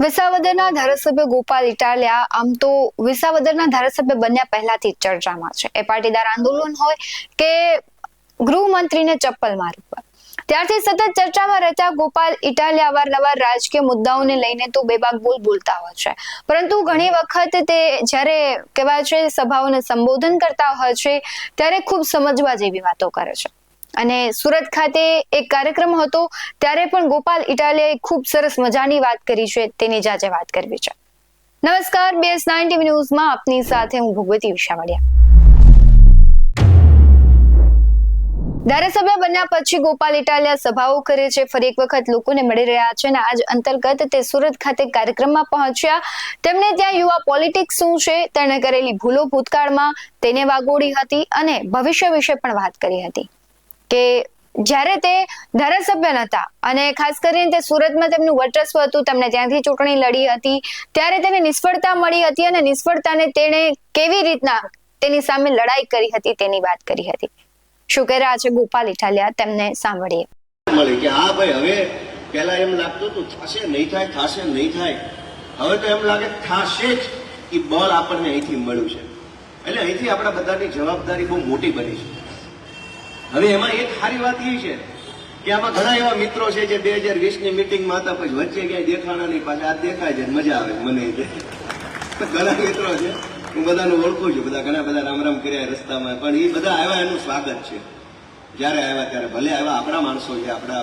વિસાવદરના ધારાસભ્ય ગોપાલ ઇટાલિયા આમ તો વિસાવદરના ધારાસભ્ય બન્યા પહેલાથી ચર્ચામાં છે. એ પાટીદાર આંદોલન હોય કે ગૃહમંત્રીને ચપ્પલ મારવા ત્યારથી સતત ચર્ચામાં રહેતા ગોપાલ ઇટાલિયા અવારનવાર રાજકીય મુદ્દાઓને લઈને તો બેબાક બોલ બોલતા હોય છે. પરંતુ ઘણી વખત તે જ્યારે કહેવાય છે, સભાઓને સંબોધન કરતા હોય છે, ત્યારે ખૂબ સમજવા જેવી વાતો કરે છે. અને સુરત ખાતે એક કાર્યક્રમ હતો, ત્યારે પણ ગોપાલ ઇટાલિયાએ ખૂબ સરસ મજાની વાત કરી છે, તેની જાજે વાત કરવી છે. નમસ્કાર બીએસ નાઇન ટીવી ન્યૂઝમાં આપની સાથે હું ભગવતી વિશાવડિયા. ધારાસભ્ય બન્યા પછી ગોપાલ ઇટાલિયા સભાઓ કરે છે, ફરી એક વખત લોકોને મળી રહ્યા છે અને આજ અંતર્ગત તે સુરત ખાતે કાર્યક્રમમાં પહોંચ્યા. તેમણે ત્યાં યુવા પોલિટિક્સ શું છે, તેણે કરેલી ભૂલો ભૂતકાળમાં તેને વાગોડી હતી અને ભવિષ્ય વિશે પણ વાત કરી હતી. કે જ્યારે તે ધારાસભ્ય હતા અને ખાસ કરીને તે સુરતમાં તેમનું વર્ચસ્વ હતું તેમણે ત્યાંથી ચૂંટણી લડી હતી, ત્યારે તેને નિષ્ફળતા મળી હતી અને નિષ્ફળતાને તેણે કેવી રીતના તેની સામે લડાઈ કરી હતી તેની વાત કરી હતી. શું કહી રહ્યા છે ગોપાલ ઇટાલિયા તેમને સાંભળીએ. કે હા ભાઈ, હવે પેલા એમ લાગતું હતું, થશે, નહીં થાય, થશે, નહીં થાય. હવે તો એમ લાગે, થશે જ. એ બળ આપણને અહીંથી મળ્યું છે. એટલે અહીંથી આપણા બધાની જવાબદારી બહુ મોટી બની છે. હવે એમાં એક સારી વાત એ છે કે આમાં ઘણા એવા મિત્રો છે જે બે હજાર વીસની મિટિંગમાં હતા, પછી વચ્ચે ક્યાંય દેખાણા નહીં, પાછા આ દેખાય છે મજા આવે મને. ઘણા મિત્રો છે, હું બધાને ઓળખું છું, બધા ઘણા બધા રામ રામ કર્યા રસ્તામાં, પણ એ બધા આવ્યા એનું સ્વાગત છે. જ્યારે આવ્યા ત્યારે ભલે આવ્યા આપણા માણસો છે, આપણા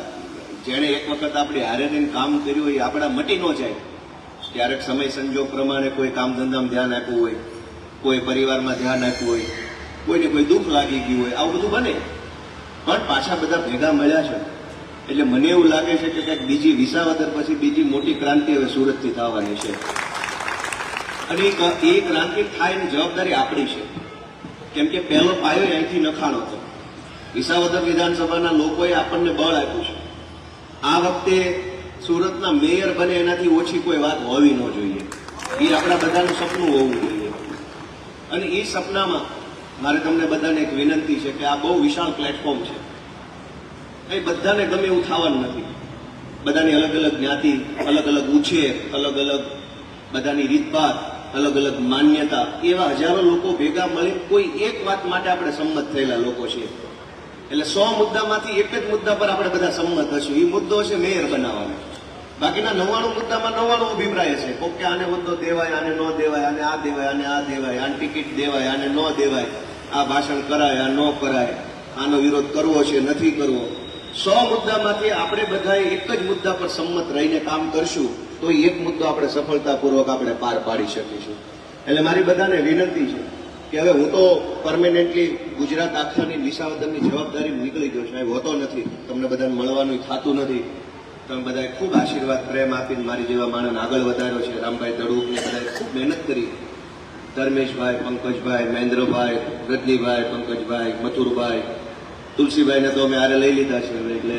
જેણે એક વખત આપણે હારે રહીને કામ કર્યું હોય આપણા મટી ન જાય. ક્યારેક સમય સંજોગ પ્રમાણે કોઈ કામ ધંધામાં ધ્યાન આપ્યું હોય, કોઈ પરિવારમાં ધ્યાન આપ્યું હોય, કોઈને કોઈ દુઃખ લાગી ગયું હોય, આવું બધું બને. પણ પાછા બધા ભેગા મળ્યા છે. એટલે મને એવું લાગે છે કે કંઈક બીજી વિસાવદર પછી બીજી મોટી ક્રાંતિ હવે સુરતથી થવાની છે. અને એ ક્રાંતિ થાય એની જવાબદારી આપણી છે. કેમ કે પહેલો પાયો અહીંથી નખાણો હતો. વિસાવદર વિધાનસભાના લોકોએ આપણને બળ આપ્યું છે. આ વખતે સુરતના મેયર બને એનાથી ઓછી કોઈ વાત હોવી ન જોઈએ. એ આપણા બધાનું સપનું હોવું જોઈએ. અને એ સપનામાં મારે તમને બધાને એક વિનંતી છે કે આ બહુ વિશાળ પ્લેટફોર્મ છે. એ બધાને ગમે એવું થવાનું નથી. બધાની અલગ અલગ જ્ઞાતિ, અલગ અલગ ઉછેર, અલગ અલગ બધાની રીતભાત, અલગ અલગ માન્યતા. એવા હજારો લોકો ભેગા મળી કોઈ એક વાત માટે આપણે સંમત થયેલા લોકો છીએ. એટલે સો મુદ્દામાંથી એક જ મુદ્દા પર આપણે બધા સંમત હશું. એ મુદ્દો છે મેયર બનાવવાનો. બાકીના નવ્વાણું મુદ્દામાં નવ્વાણું અભિપ્રાય છે. કોક કે આને મુદ્દો દેવાય, આને ન દેવાય, આને આ દેવાય, આને આ દેવાય, આને ટિકિટ દેવાય, આને ન દેવાય. આ ભાષણ કરાય, આ ન કરાય, આનો વિરોધ કરવો છે, નથી કરવો. સો મુદ્દામાંથી આપણે બધાએ એક જ મુદ્દા પર સંમત રહીને કામ કરશું, તો એક મુદ્દો આપણે સફળતાપૂર્વક આપણે પાર પાડી શકીશું. એટલે મારી બધાને વિનંતી છે કે હવે હું તો પરમેનન્ટલી ગુજરાત આખાની વિસાવદરની જવાબદારી નીકળી ગયો અહીં હોતો નથી. તમને બધાને મળવાનું થતું નથી. તમે બધાએ ખૂબ આશીર્વાદ, પ્રેમ આપીને મારી જેવા માણસને આગળ વધાર્યો છે. રામભાઈ દડુકને બધાએ ખૂબ મહેનત કરી. ધર્મેશભાઈ, પંકજભાઈ, મહેન્દ્રભાઈ, રજનીભાઈ, પંકજભાઈ, મથુરભાઈ, તુલસીભાઈને તો અમે આરે લઈ લીધા છે એટલે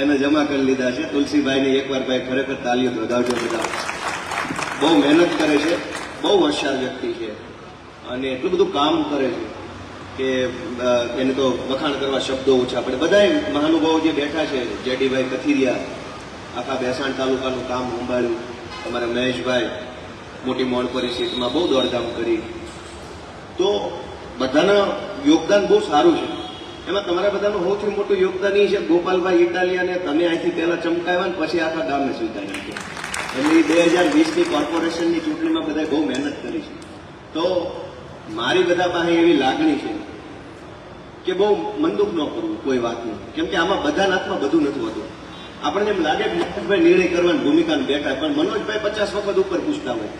એને જમા કરી લીધા છે. તુલસીભાઈને એકવાર ભાઈ ખરેખર તાલીઓ વધાવજો બધા. બહુ મહેનત કરે છે, બહુ હોશિયાર વ્યક્તિ છે અને એટલું બધું કામ કરે છે કે એને તો વખાણ કરવા શબ્દો ઓછા પડે. બધાય મહાનુભાવો જે બેઠા છે જેડીભાઈ કથિરિયા, આખા બેસાણ તાલુકાનું કામ સંભાળ્યું. અમારા મહેશભાઈ મોટી મોડ પરિસ્થિતિમાં બહુ દોડધામ કરી. તો બધાના યોગદાન બહુ સારું છે. એમાં તમારા બધાનું સૌથી મોટું યોગદાન એ છે ગોપાલભાઈ ઇટાલિયાને તમે અહીંથી પહેલાં ચમકાવ્યા ને પછી આખા ગામને સ્વીકારી એમની બે હજાર વીસની કોર્પોરેશનની ચૂંટણીમાં બધાએ બહુ મહેનત કરી છે. તો મારી બધા પાસે એવી લાગણી છે કે બહુ મનદુખ ન કરવું, કોઈ વાતનું. કેમ કે આમાં બધાના હાથમાં બધું નથી હોતું. આપણને એમ લાગે કે મનોજભાઈ નિર્ણય કરવાની ભૂમિકાને બેઠા પણ મનોજભાઈ પચાસ વખત ઉપર પૂછતા હોય.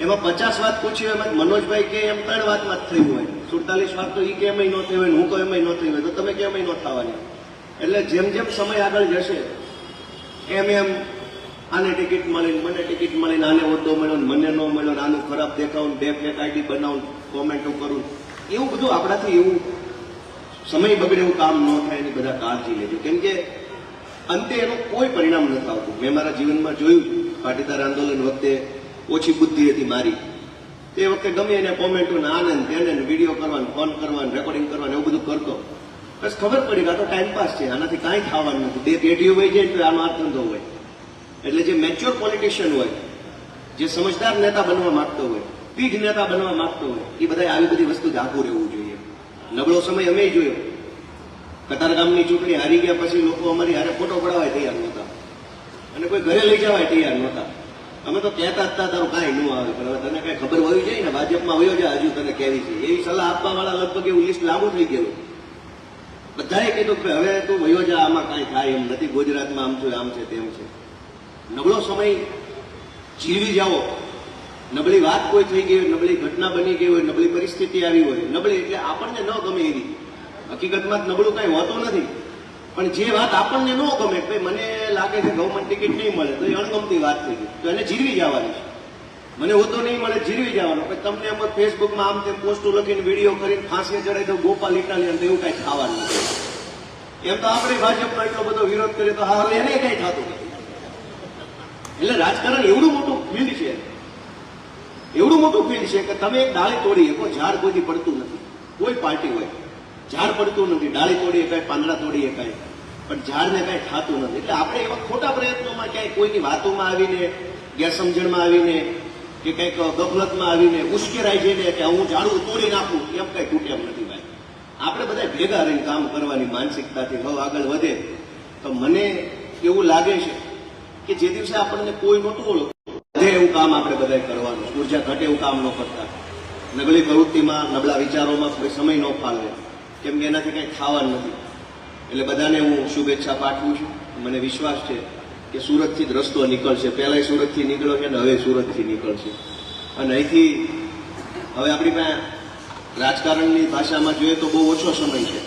એમાં પચાસ વાત પૂછી હોય, એમાં મનોજભાઈ કે એમ ત્રણ વાતમાં જ થયું હોય. સુડતાલીસ વાત તો એ કે ન થઈ હોય હું કહું એમય ન થઈ હોય, તો તમે કેમ ન થવાની. એટલે જેમ જેમ સમય આગળ જશે, એમ એમ આને ટિકિટ મળીને મને ટિકિટ મળી આને હોદ્દો મળ્યો મને ન મળ્યો આનું ખરાબ દેખાવું બે ફેક આઈડી બનાવું કોમેન્ટો કરું એવું બધું આપણાથી એવું સમય બગડે એવું કામ ન થાય એની બધા કાળજી લેજો. કેમ કે અંતે એનું કોઈ પરિણામ નથી આવતું. મેં મારા જીવનમાં જોયું, પાટીદાર આંદોલન વખતે ઓછી બુદ્ધિ હતી મારી. તે વખતે ગમે એને કોમેન્ટો ને આને તેને વીડિયો કરવાનું ફોન કરવાનું રેકોર્ડિંગ કરવાનું, એવું બધું કરતો. બસ ખબર પડી કે આ તો ટાઈમ પાસ છે, આનાથી કાંઈ થવાનું નથી. બે પેઢીઓ હોય જાય તો આનો અર્થ ધંધો હોય. એટલે જે મેચ્યોર પોલિટિશિયન હોય, જે સમજદાર નેતા બનવા માંગતો હોય પીઠ નેતા બનવા માંગતો હોય, એ બધા આવી બધી વસ્તુ જાગું રહેવું જોઈએ. નબળો સમય અમે જોયો. કતારગામની ચૂંટણી હારી ગયા પછી લોકો અમારી હારે ફોટો પડાવવા તૈયાર નહોતા. અને કોઈ ઘરે લઈ જવાય તૈયાર નહોતા. અમે તો કહેતા હતા, તારું કાંઈ ન આવે. પણ હવે તને કાંઈ ખબર હોય જાય ને, ભાજપમાં હોય જાય હજુ તને કેવી છે. એવી સલાહ આપવા વાળા લગભગ એવું લિસ્ટ લાંબુ થઈ ગયું. બધાએ કીધું કે હવે તું વયો જા આમાં કાંઈ થાય એમ નથી. ગુજરાતમાં આમ છે આમ છે, તેમ છે. નબળો સમય જીવી જાઓ. નબળી વાત કોઈ થઈ ગઈ હોય, નબળી ઘટના બની ગઈ હોય, નબળી પરિસ્થિતિ આવી હોય, નબળી એટલે આપણને ન ગમે એવી. હકીકતમાં જ નબળું કાંઈ હોતું નથી. પણ જે વાત આપણને ન ગમે ભાઈ મને લાગે છે ગવર્મેન્ટ ટિકિટ નહીં મળે, તો એ અણગમતી વાત થઈ ગઈ. તો એને જીરવી જવાની છે. મને હોતો નહીં મળે, જીરવી જવાનો. પછી તમને એમ ફેસબુકમાં આમ તેમ પોસ્ટો લખીને વીડિયો કરીને ફાંસી ચડાવી તો ગોપાલ ઇટાલિયન, તો એવું કાંઈ નથી. એમ તો આપણે ભાજપનો એટલો બધો વિરોધ કરીએ તો હા એને કઈ થતું નથી. એટલે રાજકારણ એવડું મોટું ફિલ્ડ છે. એવડું મોટું ફિલ્ડ છે કે તમે એક ડાળી તોડી શકો ઝાડ કોઈથી પડતું નથી. કોઈ પાર્ટી હોય. ઝાડ પડતું નથી, ડાળી તોડી શકાય પાંદડા તોડી શકાય પણ ઝાડને કાંઈ થતું નથી. એટલે આપણે એવા ખોટા પ્રયત્નોમાં ક્યાંય કોઈની વાતોમાં આવીને, ગેરસમજણમાં આવીને, કે કંઈક ગફલતમાં આવીને ઉશ્કેરાઈ જઈને કે હું ઝાડું તોડી નાખું, એમ કંઈ તૂટે એમ નથી ભાઈ. આપણે બધા ભેગા રહીને કામ કરવાની માનસિકતાથી હવે આગળ વધે. તો મને એવું લાગે છે કે જે દિવસે આપણને કોઈ નહોતું ઓળખ વધે એવું કામ આપણે બધાએ કરવાનું ઊર્જા ઘટે એવું કામ ન કરતા. નબળી પ્રવૃત્તિમાં નબળા વિચારોમાં કોઈ સમય ન ફાળવે કેમ કે એનાથી કંઈ ખાવાનું નથી. એટલે બધાને હું શુભેચ્છા પાઠવું છું. મને વિશ્વાસ છે કે સુરતથી જ રસ્તો નીકળશે. પહેલાંય સુરતથી નીકળ્યો છે ને હવે સુરતથી નીકળશે. અને અહીંથી હવે આપણી પાસે રાજકારણની ભાષામાં જોઈએ તો બહુ ઓછો સમય છે.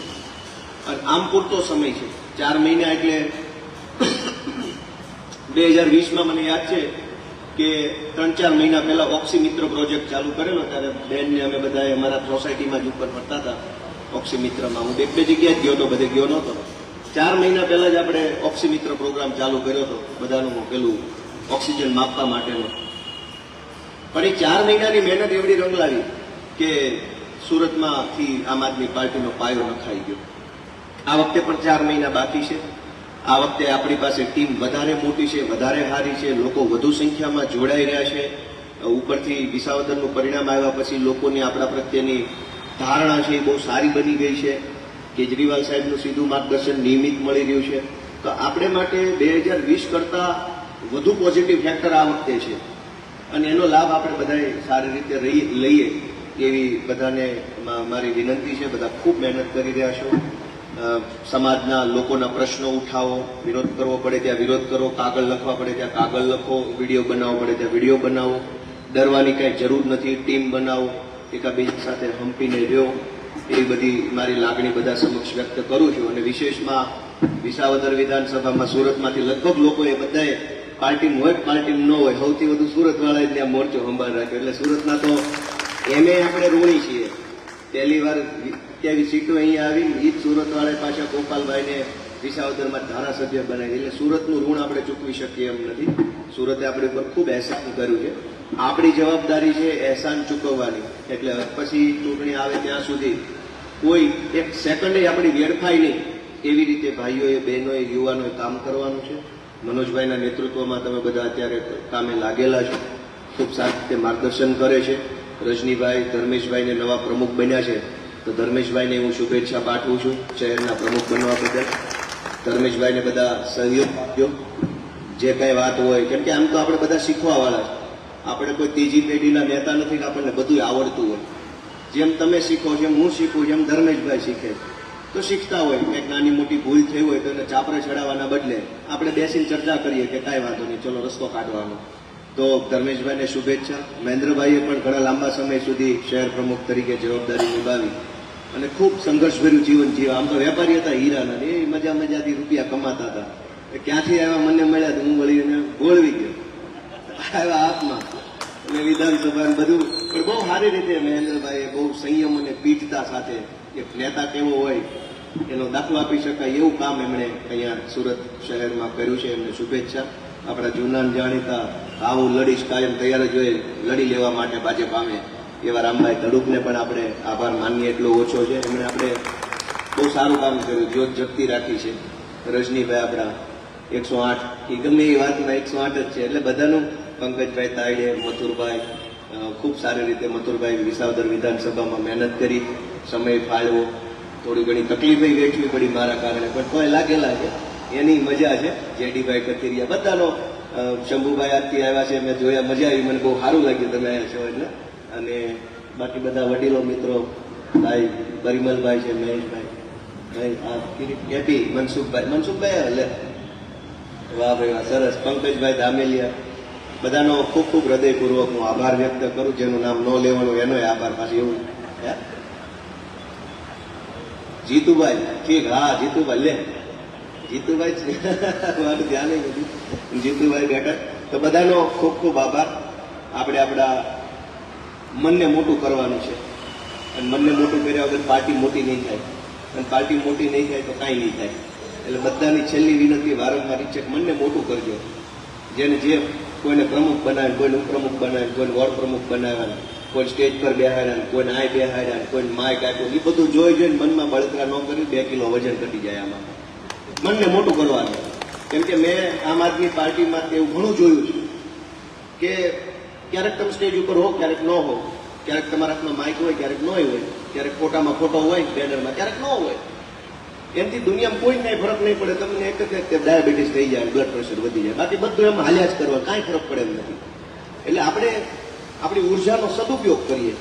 અને આમ પૂરતો સમય છે. ચાર મહિના એટલે બે હજાર વીસમાં મને યાદ છે કે ત્રણ ચાર મહિના પહેલા ઓક્સી મિત્ર પ્રોજેક્ટ ચાલુ કરેલો ત્યારે બેનને અમે બધાએ અમારા સોસાયટીમાં જ ઉપર ફરતા હતા. ઓક્સી મિત્રમાં. હું બે બે જગ્યાએ ગયો હતો, બધે ગયો નહોતો. ચાર મહિના પહેલાં જ આપણે ઓક્સિમિત્ર પ્રોગ્રામ ચાલુ કર્યો હતો, બધાનું પેલું ઓક્સિજન માપવા માટેનો. પણ એ ચાર મહિનાની મહેનત એવડી રંગ લાવી કે સુરતમાંથી આમ આદમી પાર્ટીનો પાયો નખાઈ ગયો. આ વખતે પણ ચાર મહિના બાકી છે. આ વખતે આપણી પાસે ટીમ વધારે મોટી છે, વધારે સારી છે, લોકો વધુ સંખ્યામાં જોડાઈ રહ્યા છે. ઉપરથી વિસાવદરનું પરિણામ આવ્યા પછી લોકોની આપણા પ્રત્યેની ધારણા છે એ બહુ સારી બની ગઈ છે કેજરીવાલ સાહેબનું સીધું માર્ગદર્શન નિયમિત મળી રહ્યું છે. તો આપણે માટે બે હજાર વીસ કરતાં વધુ પોઝિટિવ ફેક્ટર આ વખતે છે. અને એનો લાભ આપણે બધાએ સારી રીતે લઈએ એવી બધાને મારી વિનંતી છે. બધા ખૂબ મહેનત કરી રહ્યા છો. સમાજના લોકોના પ્રશ્નો ઉઠાવો, વિરોધ કરવો પડે ત્યાં વિરોધ કરો, કાગળ લખવા પડે ત્યાં કાગળ લખો, વીડિયો બનાવવો પડે ત્યાં વીડિયો બનાવો. ડરવાની કાંઈ જરૂર નથી, ટીમ બનાવો. એકાબીજા સાથે હંપીને રહ્યો. એવી બધી મારી લાગણી બધા સમક્ષ વ્યક્ત કરું છું અને વિશેષમાં વિસાવદર વિધાનસભામાં સુરતમાંથી લગભગ લોકોએ બધાએ પાર્ટી હોય પાર્ટી ન હોય, સૌથી વધુ સુરતવાળાએ ત્યાં મોરચો સંભાળ રાખ્યો. એટલે સુરતના તો એમે આપણે ઋણી છીએ. પહેલી વાર કેવી સીટો અહીંયા આવી એ જ સુરતવાળા પાછા ગોપાલભાઈને વિસાવદરમાં ધારાસભ્ય બનાવી. એટલે સુરતનું ઋણ આપણે ચૂકવી શકીએ એમ નથી. સુરતે આપણી ઉપર ખૂબ એહસાન કર્યું છે. આપણી જવાબદારી છે એહસાન ચૂકવવાની. એટલે પછી ચૂંટણી આવે ત્યાં સુધી કોઈ એક સેકન્ડે આપણી વેડફાય નહીં. એવી રીતે ભાઈઓએ, બહેનોએ, યુવાનોએ કામ કરવાનું છે. મનોજભાઈના નેતૃત્વમાં તમે બધા અત્યારે કામે લાગેલા છો. ખૂબ સારી રીતે માર્ગદર્શન કરે છે. રજનીભાઈ, ધર્મેશભાઈને નવા પ્રમુખ બન્યા છે. તો ધર્મેશભાઈને હું શુભેચ્છા પાઠવું છું શહેરના પ્રમુખ બનવા બદલ. ધર્મેશભાઈને બધા સહયોગ આપ્યો જે કાંઈ વાત હોય, કેમ કે આમ તો આપણે બધા શીખવાવાળા છે. આપણે કોઈ ત્રીજી પેઢીના નેતા નથી કે આપણને બધું આવડતું હોય. જેમ તમે શીખો જેમ હું શીખું જેમ ધર્મેશભાઈ શીખે તો શીખતા હોય, કંઈક નાની મોટી ભૂલ થઈ હોય તો એને ચાપરે ચડાવવાના બદલે આપણે બેસીને ચર્ચા કરીએ કે કાંઈ વાંધો નહીં, ચલો રસ્તો કાઢવાનો. તો ધર્મેશભાઈને શુભેચ્છા. મહેન્દ્રભાઈએ પણ ઘણા લાંબા સમય સુધી શહેર પ્રમુખ તરીકે જવાબદારી નિભાવી અને ખૂબ સંઘર્ષભર્યું જીવન જીવા આમ તો વેપારી હતા, હીરાના એ મજા મજાથી રૂપિયા કમાતા હતા. ક્યાંથી આવ્યા, મને મળ્યા તો હું વળી એને ગોળવી ગયો. આવ્યા હાથમાં. અને વિધાનસભા બધું. પણ બહુ સારી રીતે મહેન્દ્રભાઈએ બહુ સંયમ અને પીઠતા સાથે એક નેતા કેવો હોય એનો દાખલો આપી શકાય એવું કામ એમણે અહીંયા સુરત શહેરમાં કર્યું છે. એમને શુભેચ્છા. આપણા જૂના જાણીતા આવું લડીશ કાયમ તૈયાર જ હોય, લડી લેવા માટે ભાજપ આમે એવા રામભાઈ તડુકને પણ આપણે આભાર માનીએ એટલો ઓછો છે. એમણે આપણે બહુ સારું કામ કર્યું, જ્યોત જગતી રાખી છે. રજનીભાઈ આપણા એકસો આઠ એ ગમે એ વાતના એકસો આઠ જ છે. એટલે બધાનું પંકજભાઈ તાયડે, મથુરભાઈ ખૂબ સારી રીતે મથુરભાઈ વિસાવદર વિધાનસભામાં મહેનત કરી, સમય ફાળવો થોડી ઘણી તકલીફે વેઠવી પડી મારા કારણે, પણ તોય લાગેલા છે. એની મજા છે. જેડીભાઈ કથિરિયા બધાનો શંભુભાઈ આજથી આવ્યા છે, મેં જોયા, મજા આવી, મને બહુ સારું લાગ્યું તમે આવ્યા છો એટલે. અને બાકી બધા વડીલો, મિત્રો, ભાઈ, પરિમલભાઈ છે, મહેશભાઈ. ભાઈ, આ મનસુખભાઈ. મનસુખભાઈ વાહ ભાઈ, વાહ, સરસ. પંકજભાઈ ધામેલિયા. બધાનો ખૂબ ખૂબ હૃદયપૂર્વક હું આભાર વ્યક્ત કરું, જેનું નામ ન લેવાનું એનોય આભાર. પાછી એવું? જીતુભાઈ, ઠીક, હા, જીતુભાઈ, લે. જીતુભાઈ. મારું ધ્યાન નથી જીતુભાઈ બેઠક તો બધાનો ખૂબ ખૂબ આભાર. આપણે આપણા મનને મોટું કરવાનું છે. અને મનને મોટું કર્યા વગર પાર્ટી મોટી નહીં થાય. અને પાર્ટી મોટી નહીં થાય તો કાંઈ નહીં થાય. એટલે બધાની છેલ્લી વિનંતી વારંવાર છે મનને મોટું કરજો. જેને જે કોઈને પ્રમુખ બનાવે કોઈને ઉપપ્રમુખ બનાવે કોઈને વોર્ડ પ્રમુખ બનાવ્યા કોઈ સ્ટેજ પર બેહાડ્યા કોઈને આય બેહાડ્યા કોઈને માઇક આપ્યો એ બધું જોઈ જોઈને મનમાં બળતરા ન કરી, બે કિલો વજન ઘટી જાય આમાં. મનને મોટું કરવાનું. કેમ કે મેં આમ આદમી પાર્ટીમાં એવું ઘણું જોયું છે કે ક્યારેક તમે સ્ટેજ ઉપર હો, ક્યારેક ન હો. ક્યારેક તમારા હાથમાં માઇક હોય, ક્યારેક ન હોય. ક્યારેક ફોટામાં ફોટો હોય બેનરમાં ક્યારેક ન હોય. એમથી દુનિયામાં કોઈ કાંઈ ફરક નહીં પડે. તમને એક જ ડાયાબિટીસ થઈ જાય બ્લડ પ્રેશર વધી જાય. બાકી બધું એમ હાલ્યા જ કરવા. કાંઈ ફરક પડે એમ નથી. એટલે આપણે આપણી ઉર્જાનો સદુપયોગ કરીએ.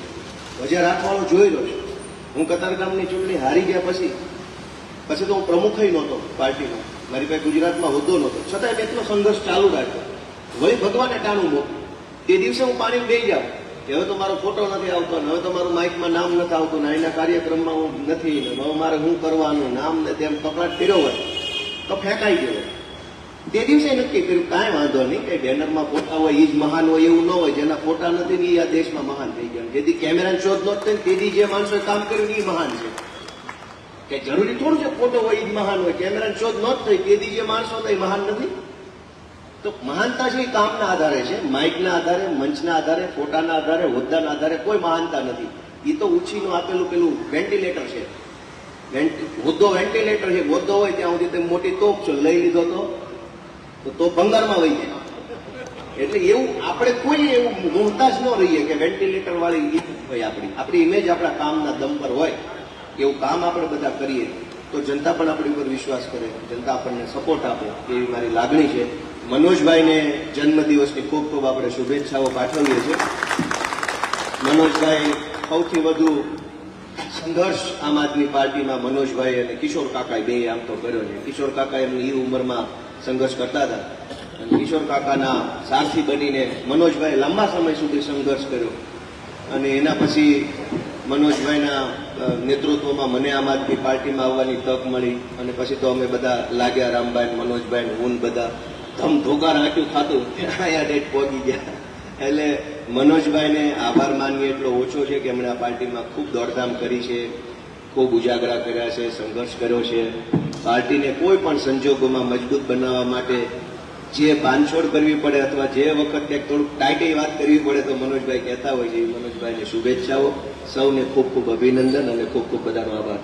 હજાર આઠવાળો જોયેલો છું. હું કતારગામની ચૂંટણી હારી ગયા પછી પછી તો હું પ્રમુખ નહોતો પાર્ટીનો. મારી પાસે ગુજરાતમાં હોદ્દો નહોતો. છતાં એટલો સંઘર્ષ ચાલુ રાખ્યો. વળી ભગવાને ટાણું મોકલું તે દિવસે હું પાણી બે જાઉં. હવે તો મારો ફોટો નથી આવતો ને હવે તો મારું માઇકમાં નામ નથી આવતું ને એના કાર્યક્રમમાં હું નથી ને હવે મારે શું કરવાનું નામ ને તેમ કપડાટ કર્યો હોય તો ફેંકાઈ ગયો તે દિવસે નક્કી કર્યું, કાંઈ વાંધો નહીં કે બેનરમાં ફોટા હોય એ જ મહાન હોય, એવું ન હોય, જેના ફોટા નથી ને એ આ દેશમાં મહાન થઈ ગયા. જેથી કેમેરાની શોધ નહોતી થાય ને તેથી જે માણસોએ કામ કર્યું એ મહાન છે. કે જરૂરી થોડું છે ફોટો હોય એ જ મહાન હોય. કેમેરાની શોધ નહોત થઈ તેથી જે માણસો હતા એ મહાન નથી. તો મહાનતા છે એ કામના આધારે છે, માઇકના આધારે, મંચના આધારે, ફોટાના આધારે, હોદ્દાના આધારે કોઈ મહાનતા નથી. એ તો ઉછીનું આપેલું પેલું વેન્ટિલેટર છે. હોદ્દો વેન્ટિલેટર છે, હોદ્દો હોય ત્યાં સુધી તમે મોટી તોપ છો, લઈ લીધો તો તો ભંગારમાં વહી જાય. એટલે એવું આપણે કોઈ એવું મોહતાજ ન રહીએ કે વેન્ટિલેટર વાળી હોય આપણી. આપણી ઇમેજ આપણા કામના દમ પર હોય. એવું કામ આપણે બધા કરીએ. તો જનતા પણ આપણી ઉપર વિશ્વાસ કરે. જનતા આપણને સપોર્ટ આપે. એવી મારી લાગણી છે. મનોજભાઈને જન્મદિવસની ખૂબ ખૂબ આપણે શુભેચ્છાઓ પાઠવીએ છીએ. મનોજભાઈ સૌથી વધુ સંઘર્ષ આમ આદમી પાર્ટીમાં મનોજભાઈ અને કિશોર કાકાએ બે આમ તો કર્યો છે. કિશોર કાકા એમની એ ઉંમરમાં સંઘર્ષ કરતા હતા. અને કિશોર કાકાના સારથી બનીને મનોજભાઈ લાંબા સમય સુધી સંઘર્ષ કર્યો. અને એના પછી મનોજભાઈના નેતૃત્વમાં મને આમ આદમી પાર્ટીમાં આવવાની તક મળી. અને પછી તો અમે બધા લાગ્યા રામભાઈ મનોજભાઈ હું બધા. ધમ ધોકાર રાખ્યું ખાતું. અહીંયા ડેટ પહોંચી ગયા. એટલે મનોજભાઈને આભાર માનવી એટલો ઓછો છે કે એમણે આ પાર્ટીમાં ખૂબ દોડધામ કરી છે, ખૂબ ઉજાગરા કર્યા છે, સંઘર્ષ કર્યો છે. પાર્ટીને કોઈ પણ સંજોગોમાં મજબૂત બનાવવા માટે જે બાંધછોડ કરવી પડે અથવા જે વખત ક્યાંક થોડુંક ટાઈટ વાત કરવી પડે તો મનોજભાઈ કહેતા હોય છે એ મનોજભાઈને શુભેચ્છાઓ. સૌને ખૂબ ખૂબ અભિનંદન અને ખૂબ ખૂબ બધાનો આભાર.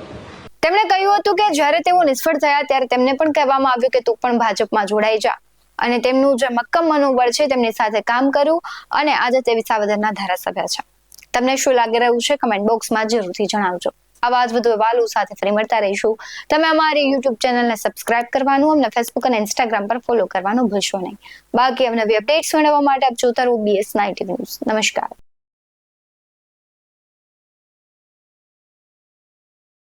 તેમણે કહ્યું હતું કે જ્યારે તેઓ નિષ્ફળ થયા ત્યારે તેમને પણ કહેવામાં આવ્યું કે તું પણ ભાજપમાં જોડાઈ જા. અને તેમનું જે મક્કમ મનોબળ છે તેમની સાથે કામ કર્યું અને આજે તે વિસાવદરના ધારાસભ્ય છે. તમને શું લાગી રહ્યું છે? કમેન્ટ બોક્સમાં જરૂરથી જણાવજો. આવા જ વધુ વાલું સાથે ફરી મળતા રહીશું. તમે અમારી યુટ્યુબ ચેનલને સબસ્ક્રાઇબ કરવાનું, અમને ફેસબુક અને ઇન્સ્ટાગ્રામ પર ફોલો કરવાનું ભૂલશો નહીં. બાકી અમને અપડેટ્સ મેળવવા માટે આપ જોતા રહો બીએસ નાઇન્ટી ન્યૂઝ નમસ્કાર.